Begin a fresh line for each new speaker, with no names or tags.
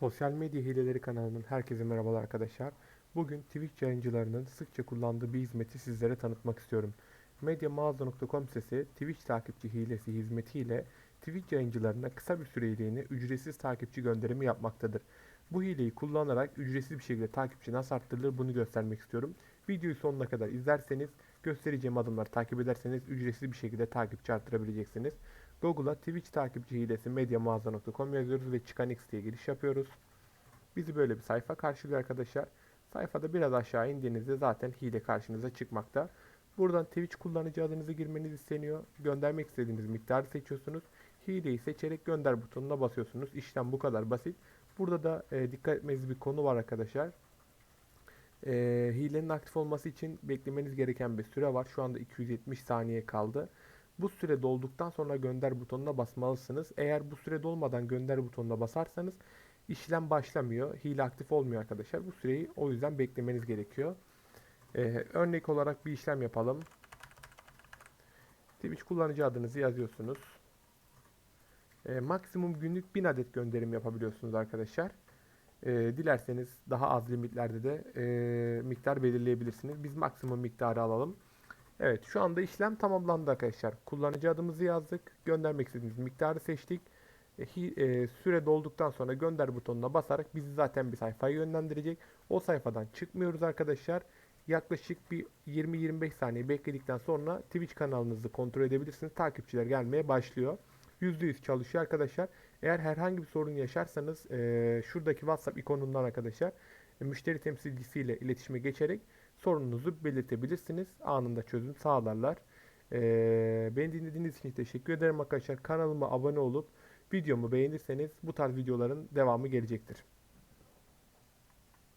Sosyal Medya Hileleri kanalının herkese merhabalar arkadaşlar. Bugün Twitch yayıncılarının sıkça kullandığı bir hizmeti sizlere tanıtmak istiyorum. Medyamağaza.com sitesi Twitch takipçi hilesi hizmetiyle Twitch yayıncılarına kısa bir süreliğine ücretsiz takipçi gönderimi yapmaktadır. Bu hileyi kullanarak ücretsiz bir şekilde takipçi nasıl arttırılır bunu göstermek istiyorum. Videoyu sonuna kadar izlerseniz göstereceğim adımları takip ederseniz ücretsiz bir şekilde takipçi arttırabileceksiniz. Google'a Twitch takipçi hilesi medyamağaza.com yazıyoruz ve çıkan X diye giriş yapıyoruz. Bizi böyle bir sayfa karşılıyor arkadaşlar. Sayfada biraz aşağı indiğinizde zaten hile karşınıza çıkmakta. Buradan Twitch kullanıcı adınızı girmeniz isteniyor. Göndermek istediğiniz miktarı seçiyorsunuz. Hileyi seçerek gönder butonuna basıyorsunuz. İşlem bu kadar basit. Burada da e, dikkat etmeniz bir konu var arkadaşlar. E, hilenin aktif olması için beklemeniz gereken bir süre var. Şu anda 270 saniye kaldı. Bu süre dolduktan sonra gönder butonuna basmalısınız. Eğer bu süre dolmadan gönder butonuna basarsanız işlem başlamıyor. Hile aktif olmuyor arkadaşlar. Bu süreyi o yüzden beklemeniz gerekiyor. Ee, örnek olarak bir işlem yapalım. Twitch kullanıcı adınızı yazıyorsunuz. Ee, maksimum günlük 1000 adet gönderim yapabiliyorsunuz arkadaşlar. Ee, dilerseniz daha az limitlerde de e, miktar belirleyebilirsiniz. Biz maksimum miktarı alalım. Evet şu anda işlem tamamlandı arkadaşlar. Kullanıcı adımızı yazdık. Göndermek istediğimiz miktarı seçtik. E, e, süre dolduktan sonra gönder butonuna basarak bizi zaten bir sayfaya yönlendirecek. O sayfadan çıkmıyoruz arkadaşlar. Yaklaşık bir 20-25 saniye bekledikten sonra Twitch kanalınızı kontrol edebilirsiniz. Takipçiler gelmeye başlıyor. %100 çalışıyor arkadaşlar. Eğer herhangi bir sorun yaşarsanız e, şuradaki WhatsApp ikonundan arkadaşlar müşteri temsilcisiyle iletişime geçerek sorununuzu belirtebilirsiniz. Anında çözüm sağlarlar. Ee, beni dinlediğiniz için teşekkür ederim arkadaşlar. Kanalıma abone olup videomu beğenirseniz bu tarz videoların devamı gelecektir.